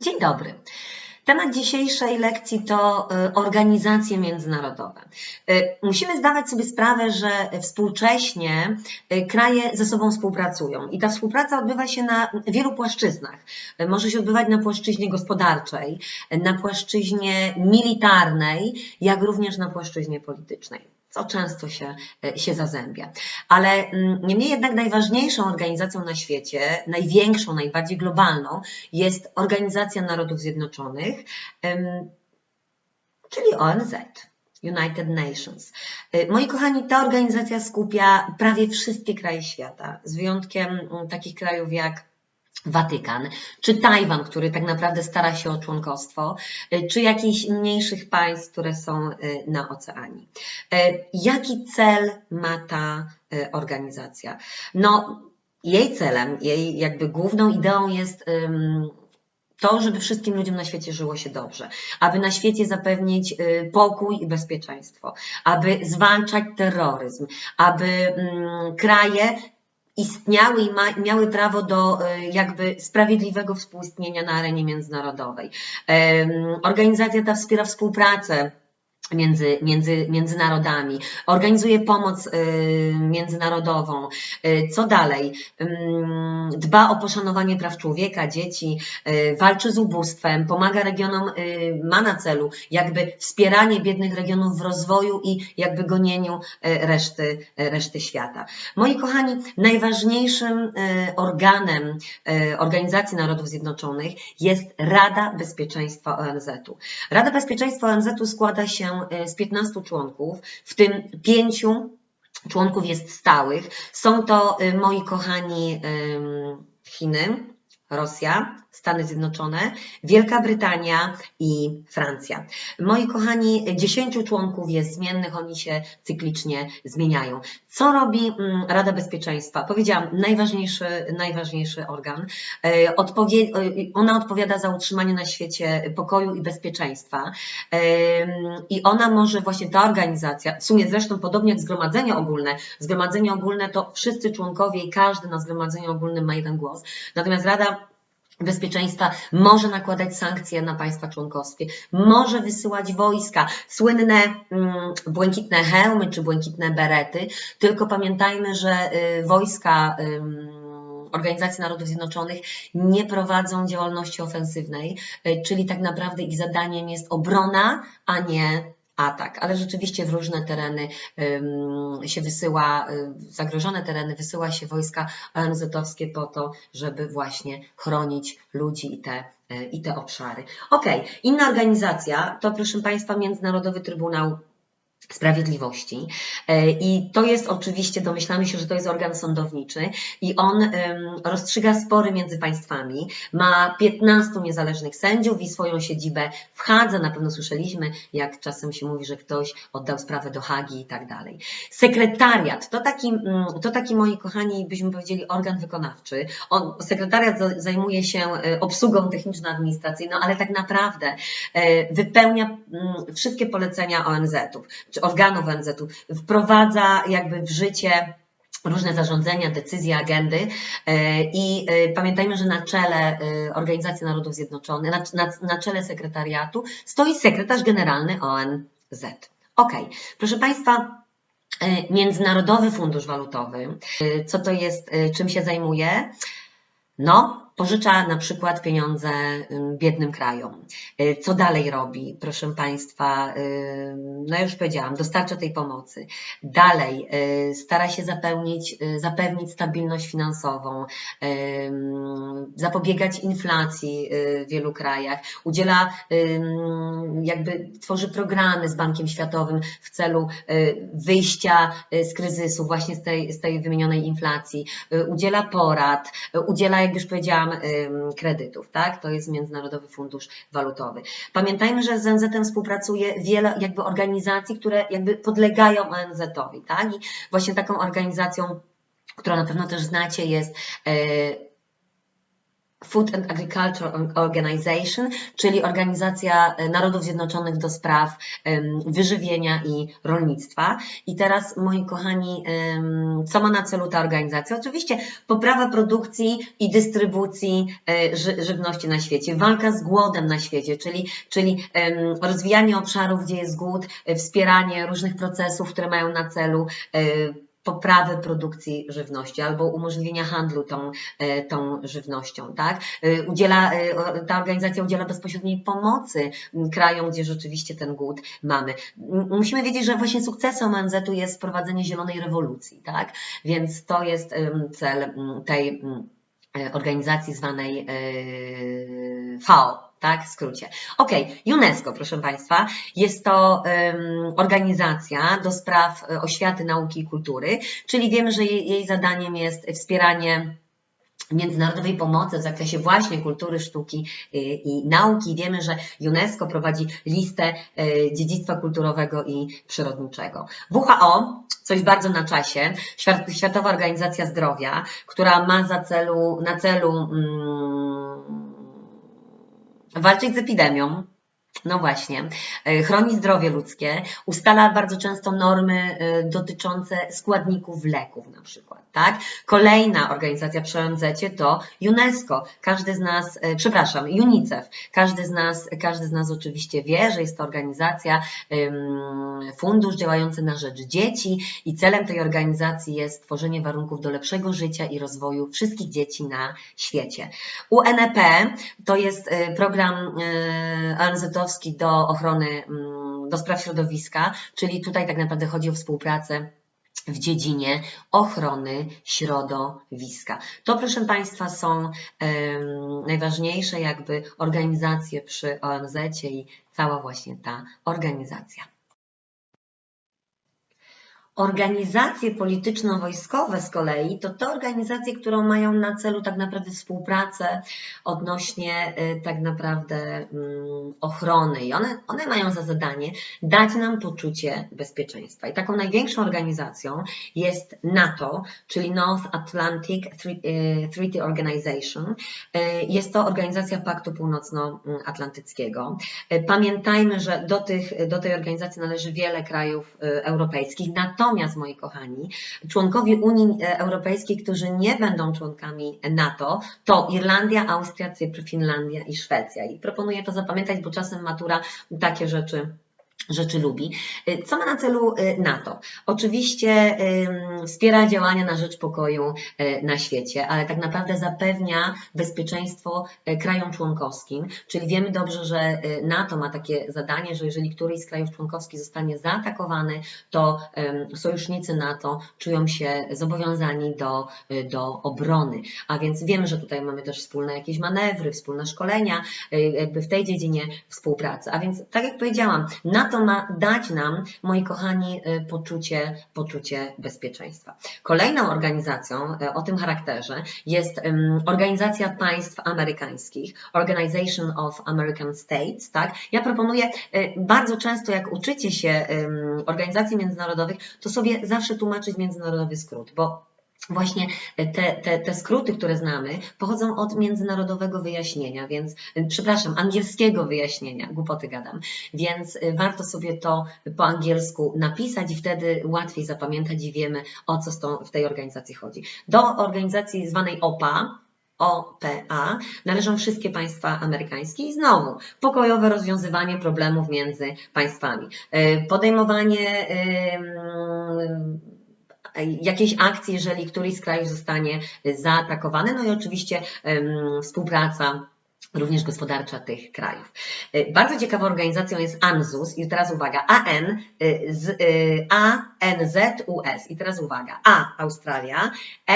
Dzień dobry. Temat dzisiejszej lekcji to y, organizacje międzynarodowe. Y, Musimy zdawać sobie sprawę, że współcześnie y, kraje ze sobą współpracują i ta współpraca odbywa się na wielu płaszczyznach. Może się odbywać na płaszczyźnie gospodarczej, na płaszczyźnie militarnej, jak również na płaszczyźnie politycznej co często się, y, się zazębia. Ale mm, niemniej jednak najważniejszą organizacją na świecie, największą, najbardziej globalną, jest Organizacja Narodów Zjednoczonych, czyli ONZ. United Nations. Y, Moi kochani, ta organizacja skupia prawie wszystkie kraje świata, z wyjątkiem takich krajów jak Watykan, czy Tajwan, który tak naprawdę stara się o członkostwo, y, czy jakichś mniejszych państw, które są y, na oceanie. Y, Jaki cel ma ta organizacja? No, jej celem, jej jakby główną ideą jest to, żeby wszystkim ludziom na świecie żyło się dobrze, aby na świecie zapewnić pokój i bezpieczeństwo, aby zwalczać terroryzm, aby mm, kraje istniały i ma, miały prawo do y, jakby sprawiedliwego współistnienia na arenie międzynarodowej. Organizacja ta wspiera współpracę między, między, między narodami, organizuje pomoc y, międzynarodową. Y, co dalej? Ym, Dba o poszanowanie praw człowieka, dzieci, y, walczy z ubóstwem, pomaga regionom, y, ma na celu jakby wspieranie biednych regionów w rozwoju i jakby gonieniu y, reszty, y, reszty świata. Moi kochani, najważniejszym y, organem y, Organizacji Narodów Zjednoczonych jest Rada Bezpieczeństwa ONZ-u. Rada Bezpieczeństwa ONZ-u składa się e, z 15 członków, w tym pięciu członków jest stałych. Są to, e, moi kochani, Chiny, Rosja, Stany Zjednoczone, Wielka Brytania i Francja. Moi kochani, 10 członków jest zmiennych, oni się cyklicznie zmieniają. Co robi mm, Rada Bezpieczeństwa? Powiedziałam, najważniejszy, najważniejszy organ. E, Odpowie, e, ona odpowiada za utrzymanie na świecie pokoju i bezpieczeństwa. I ona może, właśnie ta organizacja, w sumie zresztą podobnie jak Zgromadzenie Ogólne, Zgromadzenie Ogólne to wszyscy członkowie i każdy na Zgromadzeniu Ogólnym ma jeden głos. Natomiast Rada Bezpieczeństwa może nakładać sankcje na państwa członkowskie, może wysyłać wojska, słynne mm, błękitne hełmy czy błękitne berety, tylko pamiętajmy, że y, wojska Organizacji Narodów Zjednoczonych nie prowadzą działalności ofensywnej, y, czyli tak naprawdę ich zadaniem jest obrona, a nie atak, ale rzeczywiście w różne tereny się wysyła, w zagrożone tereny wysyła się wojska ONZ-owskie po to, żeby właśnie chronić ludzi i te, y, i te obszary. Okej, inna organizacja to proszę Państwa Międzynarodowy Trybunał Sprawiedliwości. E, I to jest oczywiście, domyślamy się, że to jest organ sądowniczy i on rozstrzyga spory między państwami. Ma 15 niezależnych sędziów i swoją siedzibę w Hadze. Na pewno słyszeliśmy, jak czasem się mówi, że ktoś oddał sprawę do Hagi i tak dalej. Sekretariat to taki, mm, to taki moi kochani, byśmy powiedzieli, organ wykonawczy. On, sekretariat za- zajmuje się e, obsługą techniczno-administracyjną, ale tak naprawdę e, wypełnia mm, wszystkie polecenia ONZ-ów czy organów ONZ-u, wprowadza jakby w życie różne zarządzenia, decyzje, agendy e, i e, pamiętajmy, że na czele e, Organizacji Narodów Zjednoczonych, na, na, na czele sekretariatu stoi sekretarz generalny ONZ. Ok, proszę Państwa, Międzynarodowy Fundusz Walutowy, co to jest, czym się zajmuje? No, pożycza na przykład pieniądze ym, biednym krajom. Y, Co dalej robi, proszę Państwa? Ym, No już powiedziałam, dostarcza tej pomocy. Dalej y, stara się zapewnić, y, zapewnić stabilność finansową, zapobiegać inflacji y, w wielu krajach. Udziela, jakby tworzy programy z Bankiem Światowym w celu y, wyjścia y, z kryzysu, właśnie z tej, z tej wymienionej inflacji. Udziela porad, udziela, jak już powiedziałam, kredytów, tak? To jest Międzynarodowy Fundusz Walutowy. Pamiętajmy, że z ONZ-em współpracuje wiele jakby organizacji, które jakby podlegają ONZ-owi, tak? I właśnie taką organizacją, którą na pewno też znacie, jest Food and Agriculture Organization, czyli Organizacja Narodów Zjednoczonych do spraw wyżywienia i rolnictwa. I teraz, moi kochani, co ma na celu ta organizacja? Oczywiście poprawa produkcji i dystrybucji e, ży, żywności na świecie, walka z głodem na świecie, czyli, czyli rozwijanie obszarów, gdzie jest głód, e, wspieranie różnych procesów, które mają na celu e, poprawy produkcji żywności albo umożliwienia handlu tą, e, tą żywnością, tak? E, Udziela, e, ta organizacja udziela bezpośredniej pomocy krajom, gdzie rzeczywiście ten głód mamy. Musimy wiedzieć, że właśnie sukcesem ONZ-u jest wprowadzenie zielonej rewolucji, tak? Więc to jest cel tej organizacji zwanej FAO, tak, w skrócie. Ok, UNESCO, proszę Państwa, jest to em, organizacja do spraw e, oświaty, nauki i kultury, czyli wiemy, że jej, jej zadaniem jest wspieranie międzynarodowej pomocy w zakresie właśnie kultury, sztuki y, i nauki. Wiemy, że UNESCO prowadzi listę y, dziedzictwa kulturowego i przyrodniczego. WHO, coś bardzo na czasie, Świat- Światowa Organizacja Zdrowia, która ma za celu, na celu mm, walczyć z epidemią, no właśnie, e, chroni zdrowie ludzkie, ustala bardzo często normy e, dotyczące składników leków na przykład, tak? Kolejna organizacja przy ONZ to UNESCO. Każdy z nas, e, przepraszam, UNICEF. Każdy z nas, każdy z nas oczywiście wie, że jest to organizacja, fundusz działający na rzecz dzieci i celem tej organizacji jest tworzenie warunków do lepszego życia i rozwoju wszystkich dzieci na świecie. UNEP to jest program e, Do ochrony, mm, do spraw środowiska, czyli tutaj tak naprawdę chodzi o współpracę w dziedzinie ochrony środowiska. To, proszę Państwa, są najważniejsze jakby organizacje przy ONZ i cała właśnie ta organizacja. Organizacje polityczno-wojskowe z kolei to te organizacje, które mają na celu tak naprawdę współpracę odnośnie y, tak naprawdę mm, ochrony i one, one mają za zadanie dać nam poczucie bezpieczeństwa. I taką największą organizacją jest NATO, czyli North Atlantic y, Treaty Organization. Y, Jest to organizacja Paktu Północnoatlantyckiego. Pamiętajmy, że do, tych, do tej organizacji należy wiele krajów europejskich. Natomiast, moi kochani, członkowie Unii e, Europejskiej, którzy nie będą członkami NATO, to Irlandia, Austria, Cypr, Finlandia i Szwecja. I proponuję to zapamiętać, bo czasem matura takie rzeczy rzeczy lubi. Y, Co ma na celu y, NATO? Oczywiście wspiera działania na rzecz pokoju y, na świecie, ale tak naprawdę zapewnia bezpieczeństwo krajom członkowskim, czyli wiemy dobrze, że NATO ma takie zadanie, że jeżeli któryś z krajów członkowskich zostanie zaatakowany, to sojusznicy NATO czują się zobowiązani do, do obrony. A więc wiemy, że tutaj mamy też wspólne jakieś manewry, wspólne szkolenia, jakby w tej dziedzinie współpracy. A więc, tak jak powiedziałam, NATO ma dać nam, moi kochani, y, poczucie, poczucie bezpieczeństwa. Kolejną organizacją y, o tym charakterze jest Organizacja Państw Amerykańskich, Organization of American States, tak? Ja proponuję y, bardzo często, jak uczycie się organizacji międzynarodowych, to sobie zawsze tłumaczyć międzynarodowy skrót, bo Właśnie te, te, te skróty, które znamy, pochodzą od międzynarodowego wyjaśnienia, więc, przepraszam, angielskiego wyjaśnienia, głupoty gadam, więc y, warto sobie to po angielsku napisać i wtedy łatwiej zapamiętać i wiemy, o co z tą, w tej organizacji chodzi. Do organizacji zwanej OPA, OPA należą wszystkie państwa amerykańskie i znowu pokojowe rozwiązywanie problemów między państwami, Y, podejmowanie jakiejś akcji, jeżeli któryś z krajów zostanie zaatakowany, no i oczywiście współpraca również gospodarcza tych krajów. Y, Bardzo ciekawą organizacją jest ANZUS i teraz uwaga, AN, y, z, y, ANZUS i teraz uwaga, A Australia,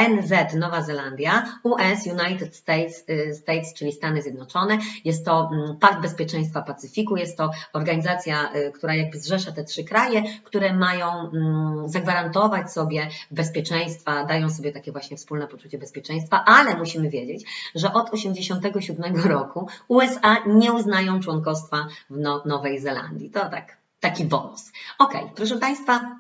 NZ Nowa Zelandia, US United States, States czyli Stany Zjednoczone. Jest to mm, Pakt Bezpieczeństwa Pacyfiku, jest to organizacja, która jakby zrzesza te trzy kraje, które mają mm, zagwarantować sobie bezpieczeństwa, dają sobie takie właśnie wspólne poczucie bezpieczeństwa, ale musimy wiedzieć, że od 1987 roku USA nie uznają członkostwa w no, Nowej Zelandii. To tak, taki bonus. Ok, proszę Państwa,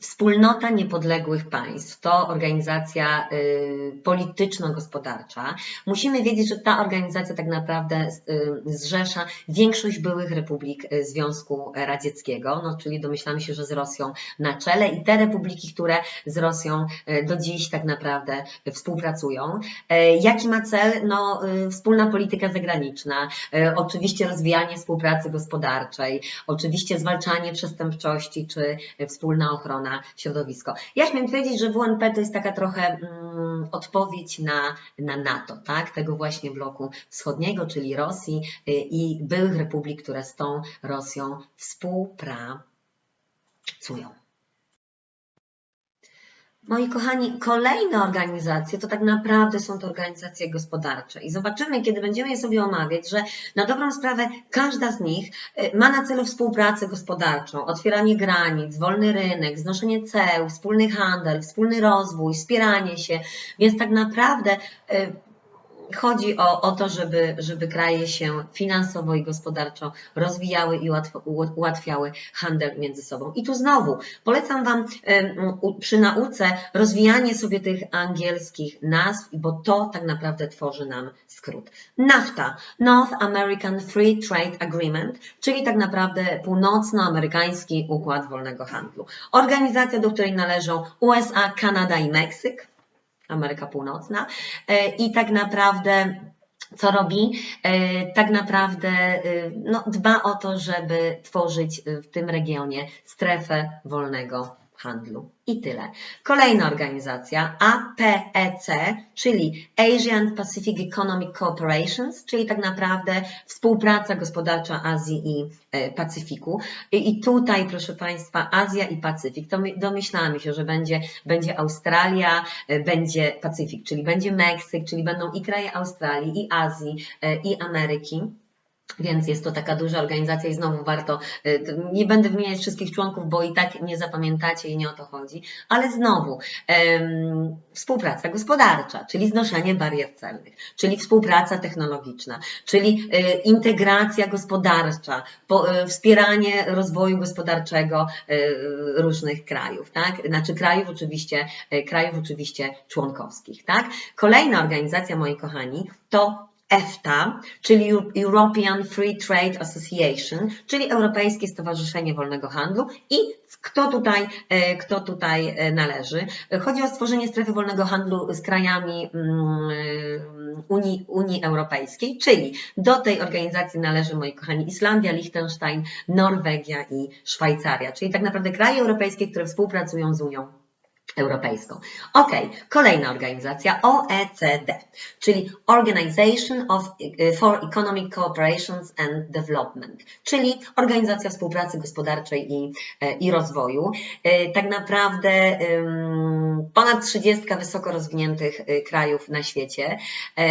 Wspólnota Niepodległych Państw to organizacja y, polityczno-gospodarcza. Musimy wiedzieć, że ta organizacja tak naprawdę y, zrzesza większość byłych republik y, Związku Radzieckiego, no, czyli domyślamy się, że z Rosją na czele i te republiki, które z Rosją do dziś tak naprawdę współpracują. Jaki ma cel? No, wspólna polityka zagraniczna, oczywiście rozwijanie współpracy gospodarczej, oczywiście zwalczanie przestępczości czy wspólna ochrona środowisko. Ja śmiem twierdzić, że WNP to jest taka trochę mm, odpowiedź na, na NATO, tak? tego właśnie bloku wschodniego, czyli Rosji y, i byłych republik, które z tą Rosją współpracują. Moi kochani, kolejne organizacje to tak naprawdę są to organizacje gospodarcze. I zobaczymy, kiedy będziemy je sobie omawiać, że na dobrą sprawę każda z nich y, ma na celu współpracę gospodarczą, otwieranie granic, wolny rynek, znoszenie ceł, wspólny handel, wspólny rozwój, wspieranie się, więc tak naprawdę y, Chodzi o, o to, żeby, żeby kraje się finansowo i gospodarczo rozwijały i ułatw, ułatwiały handel między sobą. I tu znowu polecam Wam przy nauce rozwijanie sobie tych angielskich nazw, bo to tak naprawdę tworzy nam skrót. NAFTA, North American Free Trade Agreement, czyli tak naprawdę północnoamerykański układ wolnego handlu. Organizacja, do której należą USA, Kanada i Meksyk. Ameryka Północna E, i tak naprawdę co robi? E, Tak naprawdę e, no, dba o to, żeby tworzyć w tym regionie strefę wolnego handlu. I tyle. Kolejna organizacja APEC, czyli Asian Pacific Economic Cooperations, czyli tak naprawdę współpraca gospodarcza Azji i e, Pacyfiku. I, tutaj, proszę Państwa, Azja i Pacyfik, to my domyślamy się, że będzie, będzie Australia, e, będzie Pacyfik, czyli będzie Meksyk, czyli będą i kraje Australii, i Azji, e, i Ameryki. Więc jest to taka duża organizacja i znowu warto, y, nie będę wymieniać wszystkich członków, bo i tak nie zapamiętacie i nie o to chodzi, ale znowu em, współpraca gospodarcza, czyli znoszenie barier celnych, czyli współpraca technologiczna, czyli y, integracja gospodarcza, po, y, wspieranie rozwoju gospodarczego y, różnych krajów, tak? Znaczy krajów oczywiście, krajów oczywiście członkowskich, tak? Kolejna organizacja, moi kochani, to EFTA, czyli European Free Trade Association, czyli Europejskie Stowarzyszenie Wolnego Handlu i kto tutaj, e, kto tutaj e, należy. Chodzi o stworzenie strefy wolnego handlu z krajami mm, Unii, Unii Europejskiej, czyli do tej organizacji należy, moi kochani, Islandia, Liechtenstein, Norwegia i Szwajcaria, czyli tak naprawdę kraje europejskie, które współpracują z Unią Europejską. Ok, kolejna organizacja OECD, czyli Organization of, e, for Economic Cooperations and Development, czyli Organizacja Współpracy Gospodarczej i, e, i Rozwoju. E, Tak naprawdę ym, ponad 30 wysoko rozwiniętych e, krajów na świecie. E,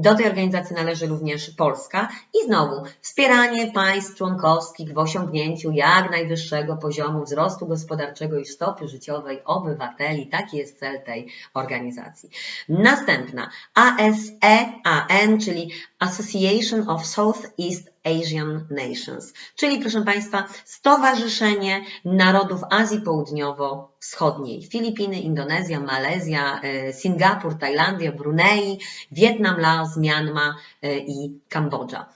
Do tej organizacji należy również Polska i znowu wspieranie państw członkowskich w osiągnięciu jak najwyższego poziomu wzrostu gospodarczego i stopy życiowej obywateli. Taki jest cel tej organizacji. Następna ASEAN, czyli Association of Southeast Asian Nations, czyli proszę Państwa, Stowarzyszenie Narodów Azji Południowo-Wschodniej. Filipiny, Indonezja, Malezja, e, Singapur, Tajlandia, Brunei, Wietnam, Laos, Myanmar e, i Kambodża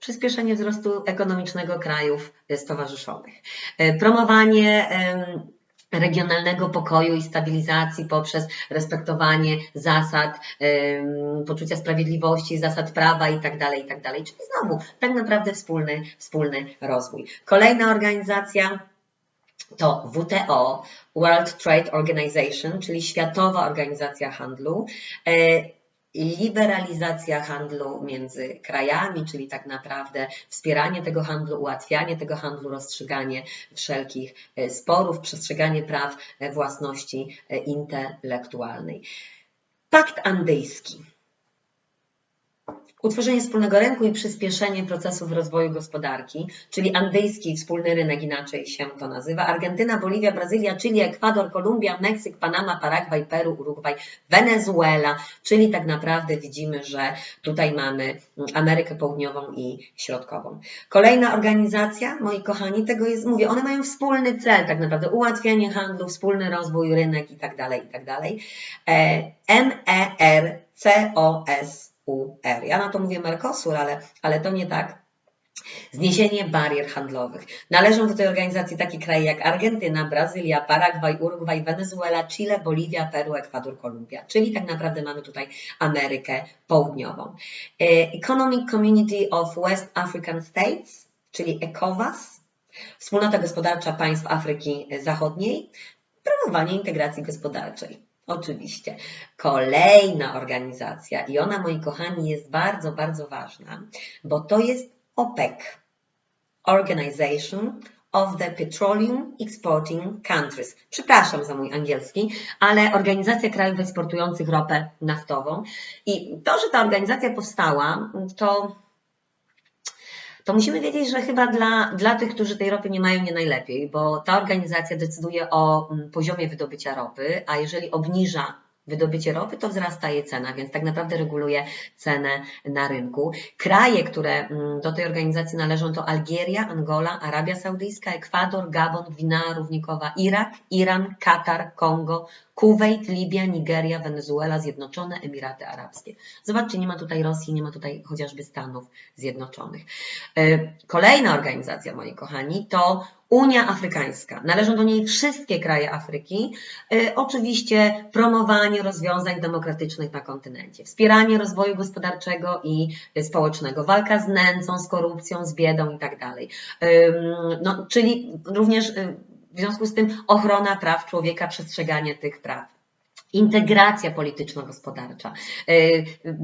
przyspieszenie wzrostu ekonomicznego krajów e, stowarzyszonych, promowanie regionalnego pokoju i stabilizacji poprzez respektowanie zasad poczucia sprawiedliwości, zasad prawa itd., itd. Czyli znowu tak naprawdę wspólny, wspólny rozwój. Kolejna organizacja to WTO, World Trade Organization, czyli Światowa Organizacja Handlu. E, liberalizacja handlu między krajami, czyli tak naprawdę wspieranie tego handlu, ułatwianie tego handlu, rozstrzyganie wszelkich e, sporów, przestrzeganie praw e, własności e, intelektualnej. Pakt andyjski. Utworzenie wspólnego rynku i przyspieszenie procesów rozwoju gospodarki, czyli andyjski wspólny rynek, inaczej się to nazywa. Argentyna, Boliwia, Brazylia, Chile, Ekwador, Kolumbia, Meksyk, Panama, Paragwaj, Peru, Urugwaj, Wenezuela, czyli tak naprawdę widzimy, że tutaj mamy Amerykę Południową i Środkową. Kolejna organizacja, moi kochani, tego jest, mówię, one mają wspólny cel, tak naprawdę ułatwianie handlu, wspólny rozwój, rynek i tak dalej, i tak dalej. E, M-E-R-C-O-S-U-R. Ja na to mówię Mercosur, ale, ale to nie tak. Zniesienie barier handlowych. Należą do tej organizacji takie kraje jak Argentyna, Brazylia, Paragwaj, Urugwaj, Wenezuela, Chile, Boliwia, Peru, Ekwador, Kolumbia. Czyli tak naprawdę mamy tutaj Amerykę Południową. E, Economic Community of West African States, czyli ECOWAS, Wspólnota Gospodarcza Państw Afryki Zachodniej, promowanie integracji gospodarczej. Oczywiście. Kolejna organizacja, i ona, moi kochani, jest bardzo, bardzo ważna, bo to jest OPEC, Organization of the Petroleum Exporting Countries. Przepraszam za mój angielski, ale Organizacja Krajów Eksportujących Ropę Naftową. I to, że ta organizacja powstała, to to musimy wiedzieć, że chyba dla, dla tych, którzy tej ropy nie mają, nie najlepiej, bo ta organizacja decyduje o mm, poziomie wydobycia ropy, a jeżeli obniża wydobycie ropy, to wzrasta jej cena, więc tak naprawdę reguluje cenę na rynku. Kraje, które mm, do tej organizacji należą to Algieria, Angola, Arabia Saudyjska, Ekwador, Gabon, Gwinea Równikowa, Irak, Iran, Katar, Kongo, Kuwait, Libia, Nigeria, Wenezuela, Zjednoczone Emiraty Arabskie. Zobaczcie, nie ma tutaj Rosji, nie ma tutaj chociażby Stanów Zjednoczonych. E, kolejna organizacja, moi kochani, to Unia Afrykańska. Należą do niej wszystkie kraje Afryki. E, oczywiście promowanie rozwiązań demokratycznych na kontynencie, wspieranie rozwoju gospodarczego i społecznego, walka z nędzą, z korupcją, z biedą itd. Tak no, czyli również e, w związku z tym ochrona praw człowieka, przestrzeganie tych praw integracja polityczno-gospodarcza, e,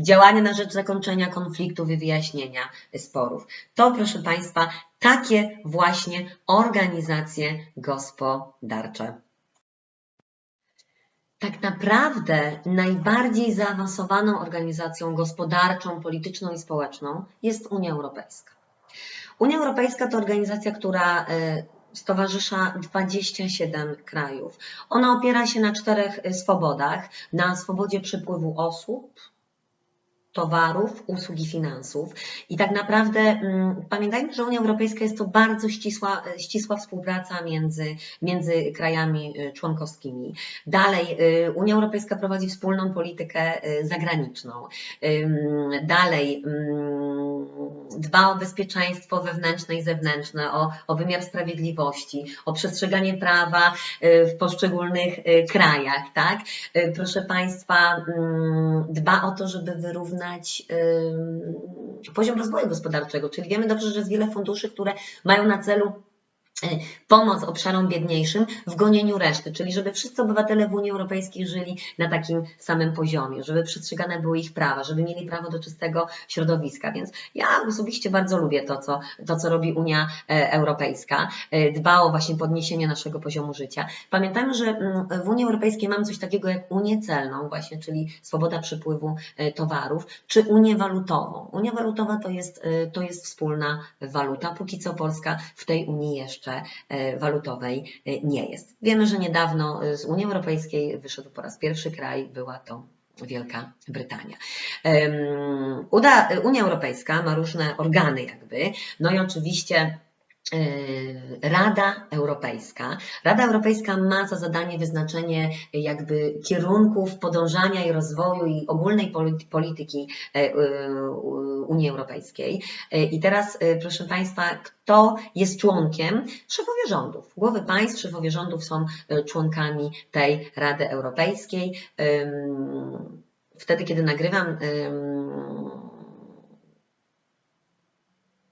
działania na rzecz zakończenia konfliktów i wyjaśnienia sporów. To, proszę Państwa, takie właśnie organizacje gospodarcze. Tak naprawdę najbardziej zaawansowaną organizacją gospodarczą, polityczną i społeczną jest Unia Europejska. Unia Europejska to organizacja, która e, stowarzysza 27 krajów. Ona opiera się na czterech swobodach: na swobodzie przepływu osób, towarów, usług i finansów. I tak naprawdę mm, pamiętajmy, że Unia Europejska jest to bardzo ścisła, ścisła współpraca między, między krajami y, członkowskimi. Dalej, y, Unia Europejska prowadzi wspólną politykę zagraniczną. Dalej, dba o bezpieczeństwo wewnętrzne i zewnętrzne, o, o wymiar sprawiedliwości, o przestrzeganie prawa w poszczególnych krajach. Tak? Proszę Państwa, dba o to, żeby wyrównać poziom rozwoju gospodarczego. Czyli wiemy dobrze, że jest wiele funduszy, które mają na celu pomoc obszarom biedniejszym w gonieniu reszty, czyli żeby wszyscy obywatele w Unii Europejskiej żyli na takim samym poziomie, żeby przestrzegane były ich prawa, żeby mieli prawo do czystego środowiska. Więc ja osobiście bardzo lubię to, co, to, co robi Unia e, Europejska. E, dba o właśnie podniesienie naszego poziomu życia. Pamiętajmy, że mm, w Unii Europejskiej mamy coś takiego jak Unię celną, właśnie, czyli swoboda przepływu towarów, czy Unię walutową. Unia walutowa to jest, to jest wspólna waluta. Póki co Polska w tej Unii jeszcze E, walutowej e, nie jest. Wiemy, że niedawno e, z Unii Europejskiej wyszedł po raz pierwszy kraj, była to Wielka Brytania. Unia Europejska ma różne organy jakby, no i oczywiście Rada Europejska. Rada Europejska ma za zadanie wyznaczenie jakby kierunków podążania i rozwoju i ogólnej polityki e, e, Unii Europejskiej. I teraz, proszę Państwa, kto jest członkiem? Szefowie rządów. Głowy państw, szefowie rządów są członkami tej Rady Europejskiej. Wtedy, kiedy nagrywam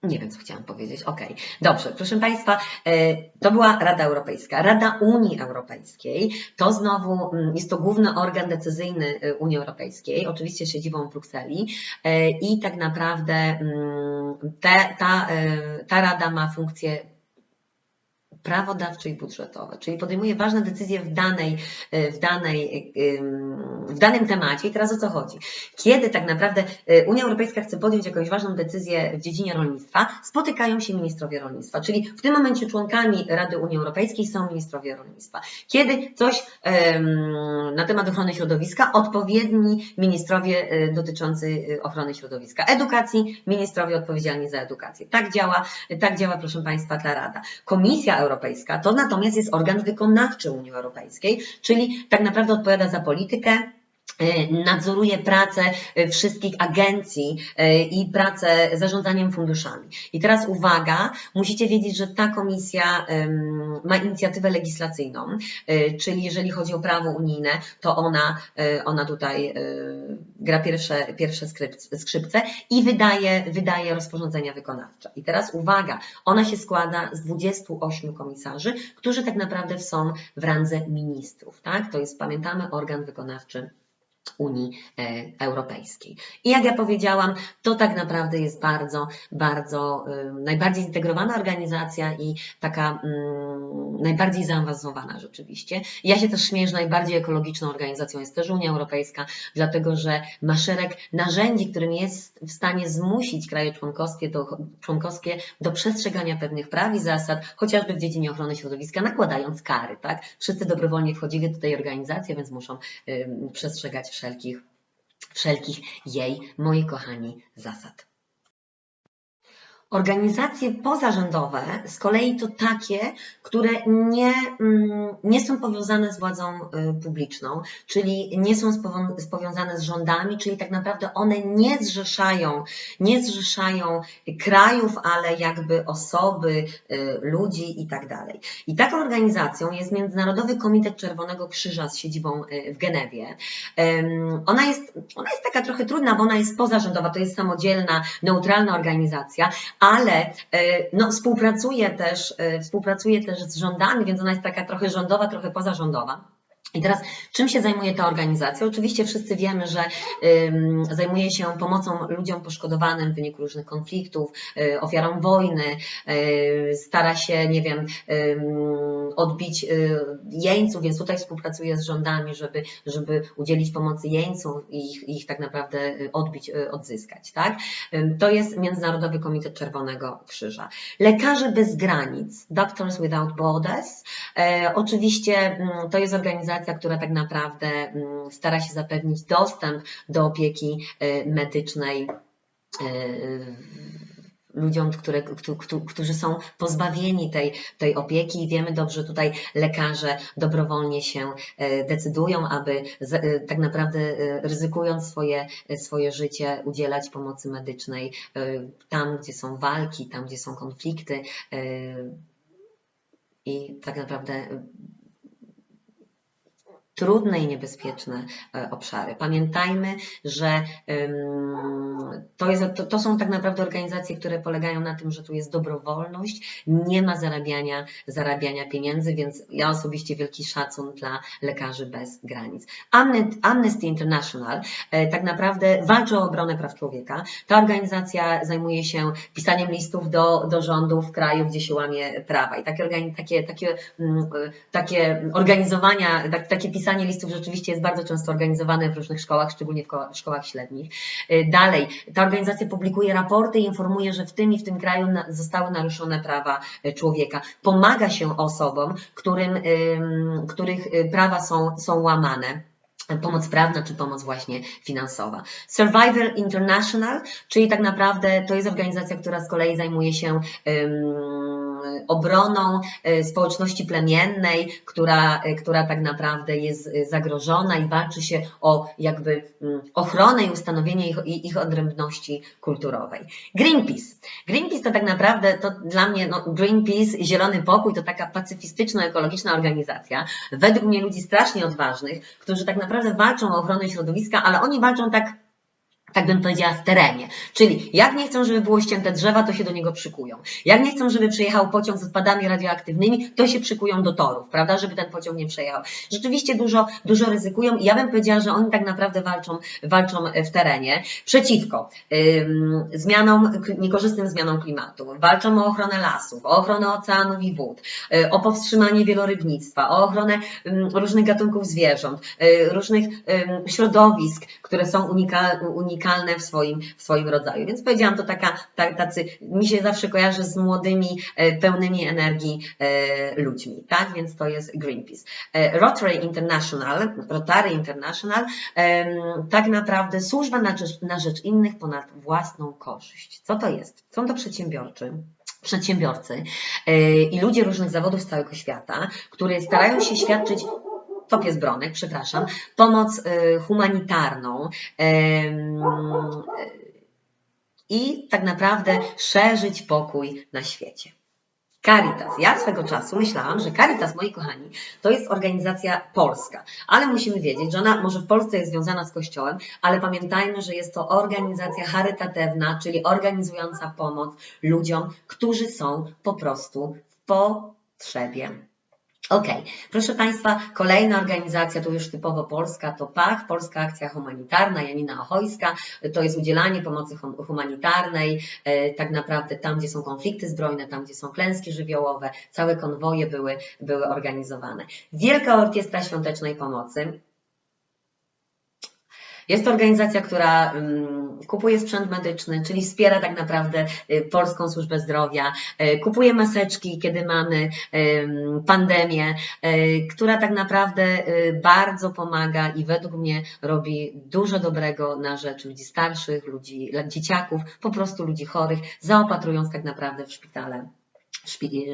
nie wiem, co chciałam powiedzieć. Okej, okay. dobrze. Proszę Państwa, e, to była Rada Europejska. Rada Unii Europejskiej to znowu mm, jest to główny organ decyzyjny e, Unii Europejskiej, oczywiście siedzibą w Brukseli e, i tak naprawdę mm, te, ta, ta Rada ma funkcję prawodawcze i budżetowe, czyli podejmuje ważne decyzje w, danej, w, danej, ym, w danym temacie. I teraz o co chodzi? Kiedy tak naprawdę y, Unia Europejska chce podjąć jakąś ważną decyzję w dziedzinie rolnictwa, spotykają się ministrowie rolnictwa, czyli w tym momencie członkami Rady Unii Europejskiej są ministrowie rolnictwa. Kiedy coś na temat ochrony środowiska, odpowiedni ministrowie dotyczący ochrony środowiska. Edukacji, ministrowie odpowiedzialni za edukację. Tak działa, tak działa, proszę Państwa, ta Rada. Komisja Europejska. To natomiast jest organ wykonawczy Unii Europejskiej, czyli tak naprawdę odpowiada za politykę, nadzoruje pracę e, wszystkich agencji e, i pracę zarządzaniem funduszami. I teraz uwaga, musicie wiedzieć, że ta komisja ma inicjatywę legislacyjną, e, czyli jeżeli chodzi o prawo unijne, to ona, e, ona tutaj e, gra pierwsze, pierwsze skrzypce i wydaje, wydaje rozporządzenia wykonawcze. I teraz uwaga, ona się składa z 28 komisarzy, którzy tak naprawdę są w randze ministrów. Tak? To jest, pamiętamy, organ wykonawczy Unii e, Europejskiej. I jak ja powiedziałam, to tak naprawdę jest bardzo, bardzo y, najbardziej zintegrowana organizacja i taka mm, najbardziej zaawansowana rzeczywiście. Ja się też śmieję, że najbardziej ekologiczną organizacją jest też Unia Europejska, dlatego że ma szereg narzędzi, którym jest w stanie zmusić kraje członkowskie do, członkowskie do przestrzegania pewnych praw i zasad, chociażby w dziedzinie ochrony środowiska, nakładając kary. Tak? Wszyscy dobrowolnie wchodzili do tej organizacji, więc muszą przestrzegać wszelkich, wszelkich jej, moi kochani, zasad. Organizacje pozarządowe z kolei to takie, które nie, mm, nie są powiązane z władzą y, publiczną, czyli nie są powiązane z rządami, czyli tak naprawdę one nie zrzeszają, nie zrzeszają krajów, ale jakby osoby, y, ludzi i tak dalej. I taką organizacją jest Międzynarodowy Komitet Czerwonego Krzyża z siedzibą y, w Genewie. Ona jest, ona jest taka trochę trudna, bo ona jest pozarządowa, to jest samodzielna, neutralna organizacja, ale e, no, współpracuje, też, e, współpracuje też z rządami, więc ona jest taka trochę rządowa, trochę pozarządowa. I teraz, czym się zajmuje ta organizacja? Oczywiście wszyscy wiemy, że zajmuje się pomocą ludziom poszkodowanym w wyniku różnych konfliktów, y, ofiarom wojny, y, stara się, nie wiem, odbić y, jeńców, więc tutaj współpracuje z rządami, żeby, żeby udzielić pomocy jeńcom i ich, ich tak naprawdę odbić, odzyskać. Tak? To jest Międzynarodowy Komitet Czerwonego Krzyża. Lekarze bez granic, Doctors Without Borders, e, oczywiście mm, to jest organizacja, która tak naprawdę mm, stara się zapewnić dostęp do opieki e, medycznej e, ludziom, które, któ- któ- którzy są pozbawieni tej, tej opieki. I wiemy dobrze, tutaj lekarze dobrowolnie się e, decydują, aby tak naprawdę ryzykując swoje, swoje życie, udzielać pomocy medycznej tam, gdzie są walki, tam, gdzie są konflikty i tak naprawdę trudne i niebezpieczne e, obszary. Pamiętajmy, że to, jest, to, to są tak naprawdę organizacje, które polegają na tym, że tu jest dobrowolność, nie ma zarabiania, zarabiania pieniędzy, więc ja osobiście wielki szacun dla lekarzy bez granic. Amne- Amnesty International e, tak naprawdę walczy o obronę praw człowieka. Ta organizacja zajmuje się pisaniem listów do, do rządów krajów, gdzie się łamie prawa i takie, takie, takie, mm, e, takie organizowania, tak, takie pisanie listów rzeczywiście jest bardzo często organizowane w różnych szkołach, szczególnie w ko- szkołach średnich. E, Dalej, ta organizacja publikuje raporty i informuje, że w tym i w tym kraju zostały naruszone prawa e, człowieka. Pomaga się osobom, którym, ym, których e, prawa są, są łamane pomoc prawna czy pomoc właśnie finansowa. Survivor International, czyli tak naprawdę to jest organizacja, która z kolei zajmuje się um, obroną e, społeczności plemiennej, która, e, która tak naprawdę jest e, zagrożona i walczy się o jakby mm, ochronę i ustanowienie ich, ich odrębności kulturowej. Greenpeace. Greenpeace to tak naprawdę, to dla mnie no, Greenpeace, Zielony Pokój to taka pacyfistyczno-ekologiczna organizacja, według mnie ludzi strasznie odważnych, którzy tak naprawdę walczą o ochronę środowiska, ale oni walczą tak tak bym powiedziała, w terenie. Czyli jak nie chcą, żeby było ścięte drzewa, to się do niego przykują. Jak nie chcą, żeby przejechał pociąg z odpadami radioaktywnymi, to się przykują do torów, prawda, żeby ten pociąg nie przejechał. Rzeczywiście dużo, dużo ryzykują i ja bym powiedziała, że oni tak naprawdę walczą, walczą w terenie przeciwko ym, zmianom, niekorzystnym zmianom klimatu. Walczą o ochronę lasów, o ochronę oceanów i wód, y, o powstrzymanie wielorybnictwa, o ochronę ym, różnych gatunków zwierząt, y, różnych ym, środowisk, które są unika, unikalne w swoim, w swoim rodzaju. Więc powiedziałam, to taka, ta, tacy, mi się zawsze kojarzy z młodymi, e, pełnymi energii e, ludźmi, tak? Więc to jest Greenpeace. E, Rotary International, Rotary International, tak naprawdę służba na rzecz, na rzecz innych ponad własną korzyść. Co to jest? Są to przedsiębiorcy e, i ludzie różnych zawodów z całego świata, które starają się świadczyć to pies Bronek, przepraszam, pomoc e, humanitarną i tak naprawdę szerzyć pokój na świecie. Caritas. Ja swego czasu myślałam, że Caritas, moi kochani, to jest organizacja polska, ale musimy wiedzieć, że ona może w Polsce jest związana z Kościołem, ale pamiętajmy, że jest to organizacja charytatywna, czyli organizująca pomoc ludziom, którzy są po prostu w potrzebie. Okej, proszę Państwa, kolejna organizacja, to już typowo polska, to PACH, Polska Akcja Humanitarna, Janina Ochojska, to jest udzielanie pomocy hum- humanitarnej, e, tak naprawdę tam, gdzie są konflikty zbrojne, tam, gdzie są klęski żywiołowe, całe konwoje były, były organizowane. Wielka Orkiestra Świątecznej Pomocy, jest to organizacja, która mm, kupuje sprzęt medyczny, czyli wspiera tak naprawdę y, Polską Służbę Zdrowia, y, kupuje maseczki, kiedy mamy pandemię, y, która tak naprawdę bardzo pomaga i według mnie robi dużo dobrego na rzecz ludzi starszych, ludzi, dzieciaków, po prostu ludzi chorych, zaopatrując tak naprawdę w szpitale. szpi-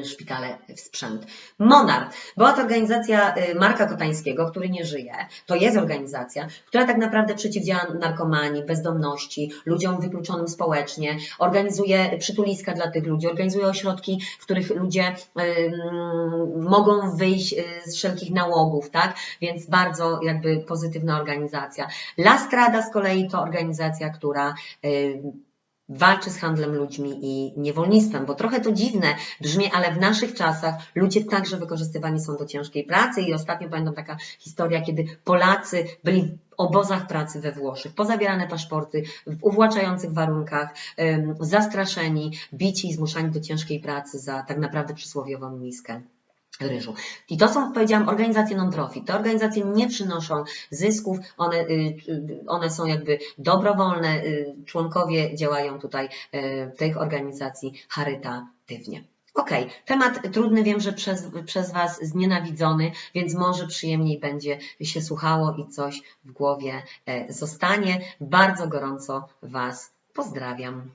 szpitale w sprzęt. Monarch była to organizacja y, Marka Kotańskiego, który nie żyje. To jest organizacja, która tak naprawdę przeciwdziała narkomanii, bezdomności, ludziom wykluczonym społecznie, organizuje przytuliska dla tych ludzi, organizuje ośrodki, w których ludzie ym, mogą wyjść y, z wszelkich nałogów, tak? Więc bardzo jakby pozytywna organizacja. La Strada z kolei to organizacja, która y, walczy z handlem ludźmi i niewolnictwem, bo trochę to dziwne brzmi, ale w naszych czasach ludzie także wykorzystywani są do ciężkiej pracy i ostatnio pamiętam taka historia, kiedy Polacy byli w obozach pracy we Włoszech, pozabierane paszporty, w uwłaczających warunkach, zastraszeni, bici i zmuszani do ciężkiej pracy za tak naprawdę przysłowiową miskę ryżu. I to są, powiedziałam, organizacje non-profit. Te organizacje nie przynoszą zysków, one, y, y, one są jakby dobrowolne, y, członkowie działają tutaj y, tych organizacji charytatywnie. Okej, temat trudny, wiem, że przez, przez Was znienawidzony, więc może przyjemniej będzie się słuchało i coś w głowie e, zostanie. Bardzo gorąco Was pozdrawiam.